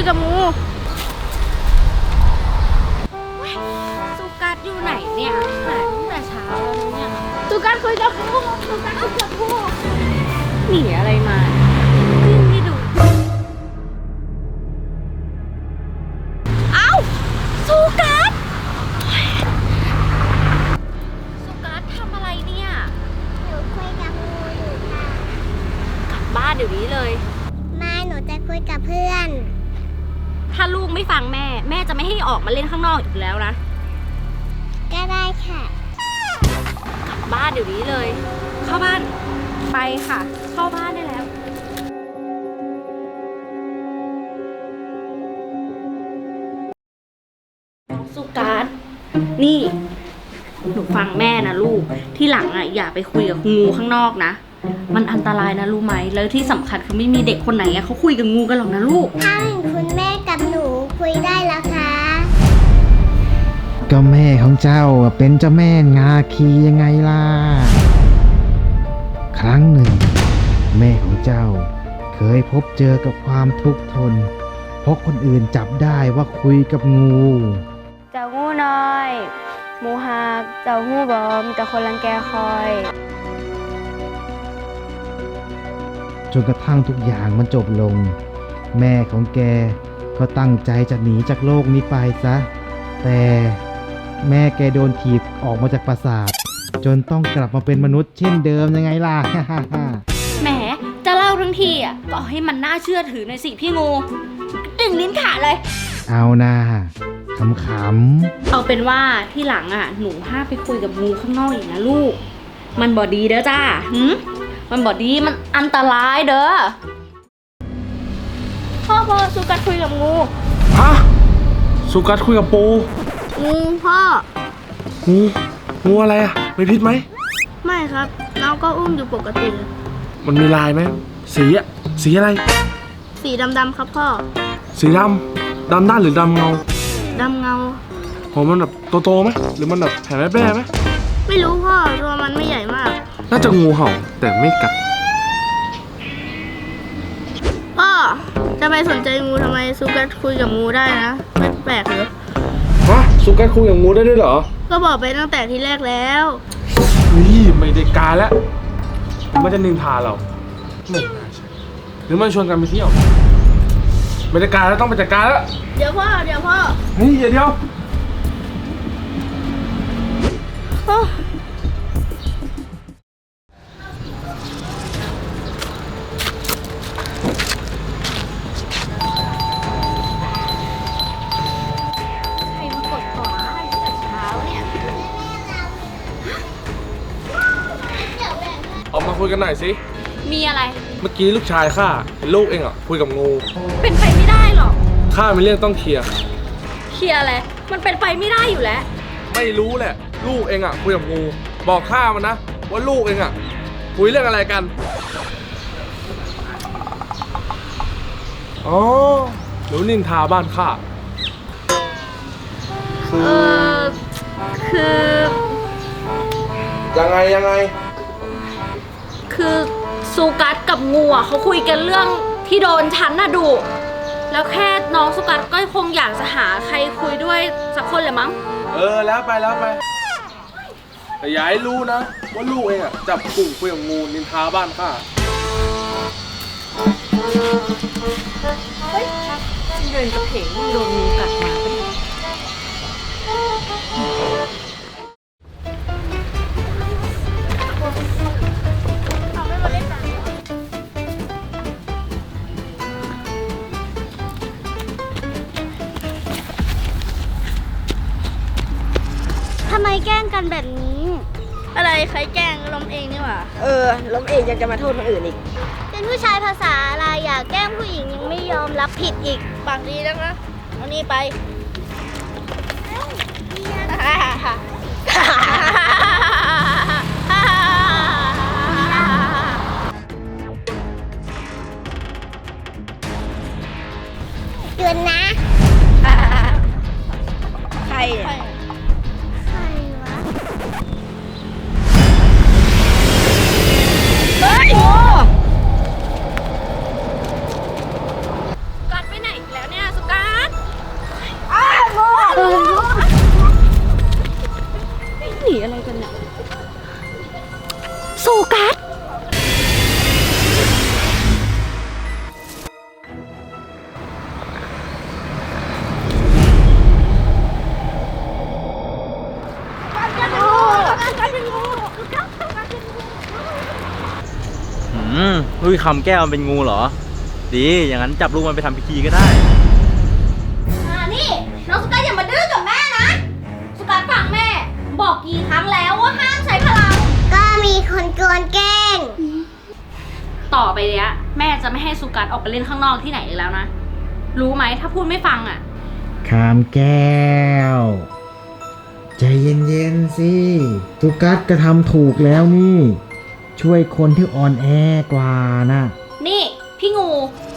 ยกับงูเฮ้ยสุกัดอยู่ไหนเนี่ยหายตั้งแต่เช้าแล้วนะเนี่ยสุกัดคุยกับงูสุกัดคุยกับงูหนีอะไรมาขึ้นไม่ดูเอ้าสุกัดเฮ้ยสุกัดทำอะไรเนี่ยหนูคุยกับงูอยู่ค่ะกลับบ้านเดี๋ยวนี้เลยไม่หนูจะคุยกับเพื่อน ถ้าลูกไม่ฟังแม่ แม่จะไม่ให้ออกมาเล่นข้างนอกอีกแล้วนะ ก็ได้ค่ะ กลับบ้านเดี๋ยวนี้เลย เข้าบ้านไปค่ะ เข้าบ้านได้แล้ว สุการนี่ หนูฟังแม่นะลูก ที่หลังอะอย่าไปคุยกับงูข้างนอกนะ มันอันตรายนะรู้ไหม แล้วที่สำคัญคือไม่มีเด็กคนไหนอะเขาคุยกับงูกันหรอกนะลูก ถ้าเห็นคุณแม่กับหนู คุยได้แล้วคะก็แม่ของเจ้าอะเป็นเจ้าแม่งาคียังไงล่ะ ครั้งหนึ่ง แม่ของเจ้า เคยพบเจอกับความทุกข์ทน เพราะคนอื่นจับได้ว่าคุยกับงู เจ้างูน้อยหมูหักเจ้างูบอมเจ้าคนรังแกคอยจนกระทั่งทุกอย่างมันจบลง แม่ของแก ก็ตั้งใจจะหนีจากโลกนี้ไปซะ แต่แม่แกโดนถีบออกมาจากปราสาท จนต้องกลับมาเป็นมนุษย์เช่นเดิมยังไงล่ะ แหม จะเล่าทั้งทีอะก็เอาให้มันน่าเชื่อถือหน่อยสิพี่งูดึงลิ้นขาเลย เอานะขำเอาเป็นว่าที่หลังอะหนูห้ามไปคุยกับงูข้างนอกอีกนะลูก มันบอดีเด้อจ้าหืมมันบอดีมันอันตรายเด้อ พ่อพ่อสุกัดคุยกับงู ฮะสุกัดคุยกับปู งูพ่อ งู งูอะไรอะไม่พิษไหม ไม่ครับ น้องก็อุ้มอยู่ปกติ มันมีลายไหม สีอะสีอะไร สีดำๆครับพ่อ สีดำ ดำด้านหรือดำเงาดำเงา ผมมันแบบโตๆไหม หรือมันแบบแผ่แม่แบ้ไหม ไม่รู้พ่อตัวมันไม่ใหญ่มาก น่าจะงูเห่าแต่ไม่กัด จะไปสนใจงูทำไมสุกัดคุยกับงูได้นะไม่แปลกเลยฮะสุกัดคุยกับงูได้ด้วยเหรอก็บอกไปตั้งแต่ที่แรกแล้ว นี่ไม่ได้การแล้ว มันจะนินทาเราไม่น่าใช่หรือมันชวนกันไปเที่ยวไม่ได้การแล้วต้องไปจัดการแล้วเดี๋ยวพ่อเดี๋ยวพ่อนี่เดี๋ยวโอ้ มาคุยกันหน่อยสิ มีอะไร เมื่อกี้ลูกชายข้าเห็นลูกเองอะคุยกับงูเป็นไปไม่ได้หรอก ข้ามีเรื่องต้องเคลียร์ เคลียร์อะไร มันเป็นไปไม่ได้อยู่แล้ว ไม่รู้แหละ ลูกเองอะคุยกับงู บอกข้ามันนะว่าลูกเองอะคุยเรื่องอะไรกัน อ๋อหนูนินทาบ้านข้า เออคือ ยังไงยังไง คือซูกัสกับงูอะเขาคุยกันเรื่องที่โดนฉันน่ะดุแล้วแค่น้องซูกัสก็คงอยากจะหาใครคุยด้วยสักคนเลยมั้ง เออแล้วไปแล้วไป แต่อย่าให้รู้นะ ว่าลูกเองอะจับกลุ่มคุยกับงูนินทาบ้านข้าเดินกระเพงโดนงูกัดมา มแกล้งกันแบบนี้ อะไรใครแกล้งล้มเองนี่หว่าเออ ล้มเองยังจะมาโทษคนอื่นอีก เป็นผู้ชายภาษาอะไรอยากแกล้งผู้หญิงยังไม่ยอมรับผิดอีกปากดีนักนะเอานี่ไป หยุดนะ ใครเนี่ย อืมลุยคำแก้วมันเป็นงูเหรอ ดีอย่างนั้นจับลูกมันไปทำพิธีก็ได้ อ่านี่น้องสุกัสอย่ามาดื้อกับแม่นะสุกัสฟังแม่ บอกกี่ครั้งแล้วว่าห้ามใช้พลัง ก็มีคนกวนแกล้ง ต่อไปเนี้ยแม่จะไม่ให้สุกัสออกไปเล่นข้างนอกที่ไหนอีกแล้วนะ รู้ไหมถ้าพูดไม่ฟังอะคามแก้ว ใจเย็นๆสิตุกัสก็ทำถูกแล้วนี่ ช่วยคนที่อ่อนแอกว่าน่ะนี่ พี่งู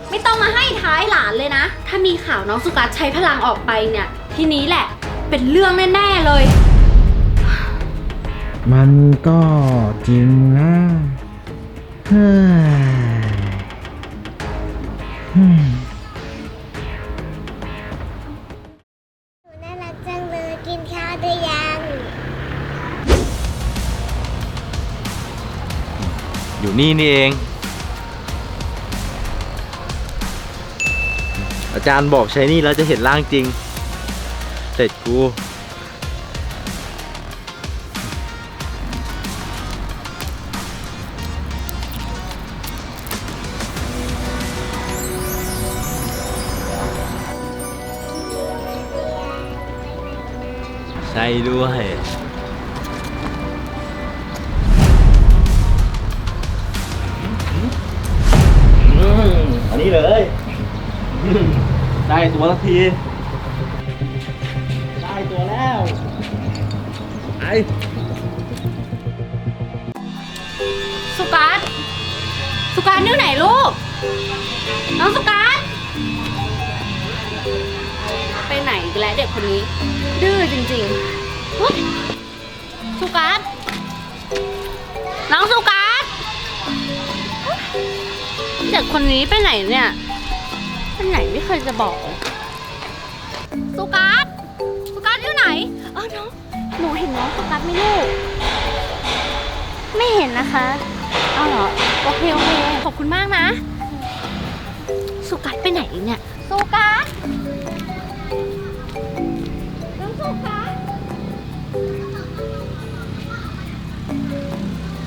ไม่ต้องมาให้ท้ายหลานเลยนะ ถ้ามีข่าวน้องสุกัสใช้พลังออกไปเนี่ย ทีนี้แหละเป็นเรื่องแน่ ๆ เลย มันก็จริงนะเฮ้ย อยู่นี่นี่เอง อาจารย์บอกใช้นี่แล้วจะเห็นร่างจริงเสร็จกูใช่ด้วย ตัวสักที ได้ตัวแล้วไอสุกัสสุกัสนิ้วไหนลูก น้องสุกัสไปไหนอีกแล้วเด็กคนนี้ ดื้อจริงๆเฮ้ยสุกัสน้องสุกัสเด็กคนนี้ไปไหนเนี่ย ไปไหนไม่เคยจะบอกเลย สุกัสสุกัสอยู่ไหน เออน้องหนูเห็นน้องสุกัสไหมลูก ไม่เห็นนะคะเอาเหรอ โอเคโอเค ขอบคุณมากนะ สุกัสไปไหนเนี่ย สุกัสน้องสุกัส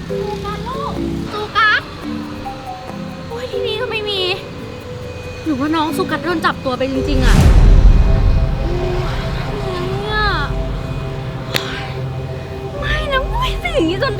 สุกัสลูก สุกัสโอ้ยที่นี่ก็ไม่มี หรือว่าน้องสุกัสโดนจับตัวไปจริงๆอะ 你怎